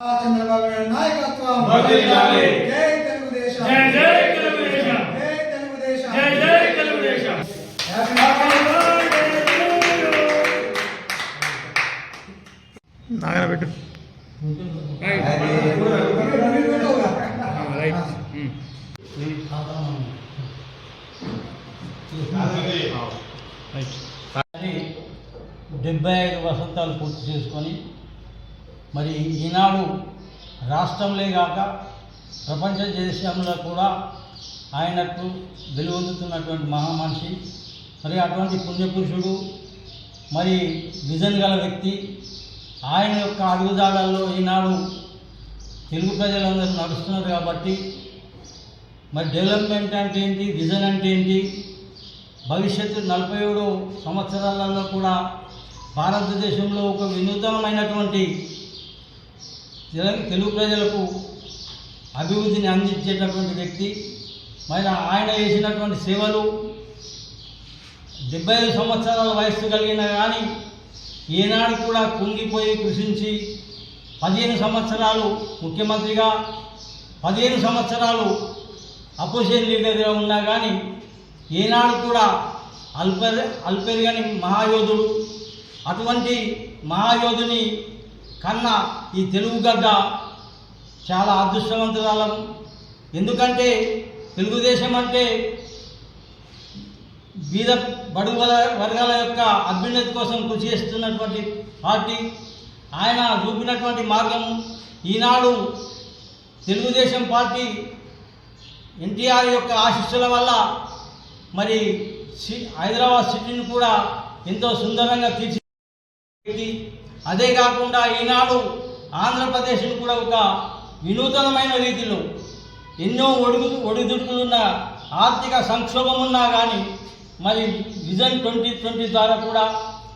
చంద్రబాబు నాయుడు నాయకత్వం. జై తెలుగుదేశం. జై జై తెలుగుదేశం. జై తెలుగుదేశం. జై జై తెలుగుదేశం. హ్యాపీ నాగనబెట్టు. అది డెబ్బై ఐదు వసంతాలు పూర్తి చేసుకొని మరి ఈనాడు రాష్ట్రంలో కాక ప్రపంచ దేశంలో కూడా ఆయనకు వెలువొందుతున్నటువంటి మహామనిషి. మరి అటువంటి పుణ్యపురుషుడు మరి విజన్ గల వ్యక్తి ఆయన యొక్క అడుగుదాడల్లో ఈనాడు తెలుగు ప్రజలందరూ నడుస్తున్నారు కాబట్టి మరి డెవలప్మెంట్ అంటే ఏంటి విజన్ అంటే ఏంటి భవిష్యత్తు నలభై ఏడు సంవత్సరాలలో కూడా భారతదేశంలో ఒక వినూతనమైనటువంటి తెలుగు ప్రజలకు అభివృద్ధిని అందించేటటువంటి వ్యక్తి మరి ఆయన చేసినటువంటి సేవలు డెబ్బై ఐదు సంవత్సరాల వయస్సు కలిగిన కానీ ఏనాడు కూడా కుంగిపోయి కృషించి పదిహేను సంవత్సరాలు ముఖ్యమంత్రిగా పదిహేను సంవత్సరాలు అపోజిషన్ లీడర్గా ఉన్నా కానీ ఏనాడు కూడా అల్పె అల్పెరగని మహాయోధుడు అటువంటి మహాయోధుని కన్నా ఈ తెలుగు గడ్డ చాలా అదృష్టవంతురాలం. ఎందుకంటే తెలుగుదేశం అంటే బీద బడుగు వర్గాల యొక్క అభ్యున్నతి కోసం కృషి చేస్తున్నటువంటి పార్టీ. ఆయన చూపినటువంటి మార్గం ఈనాడు తెలుగుదేశం పార్టీ ఎన్టీఆర్ యొక్క ఆశిస్సుల వల్ల మరి సి- హైదరాబాద్ సిటీని కూడా ఎంతో సుందరంగా తీర్చి అదే కాకుండా ఈనాడు ఆంధ్రప్రదేశ్ను కూడా ఒక వినూతనమైన రీతిలో ఎన్నో ఒడుగు ఒడిదుడుకులున్న ఆర్థిక సంక్షోభం ఉన్నా కానీ మరి విజన్ ట్వంటీ ట్వంటీ ద్వారా కూడా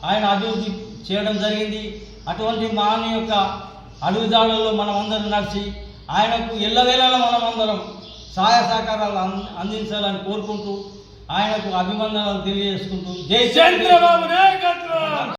ఆయన అభివృద్ధి చేయడం జరిగింది. అటువంటి మాని యొక్క అడుగుదాడుల్లో మనం అందరం నడిచి ఆయనకు ఎల్లవేళలా మనం అందరం సహాయ సహకారాలు అందించాలని కోరుకుంటూ ఆయనకు అభివందనాలు తెలియజేసుకుంటూ జై చంద్రబాబు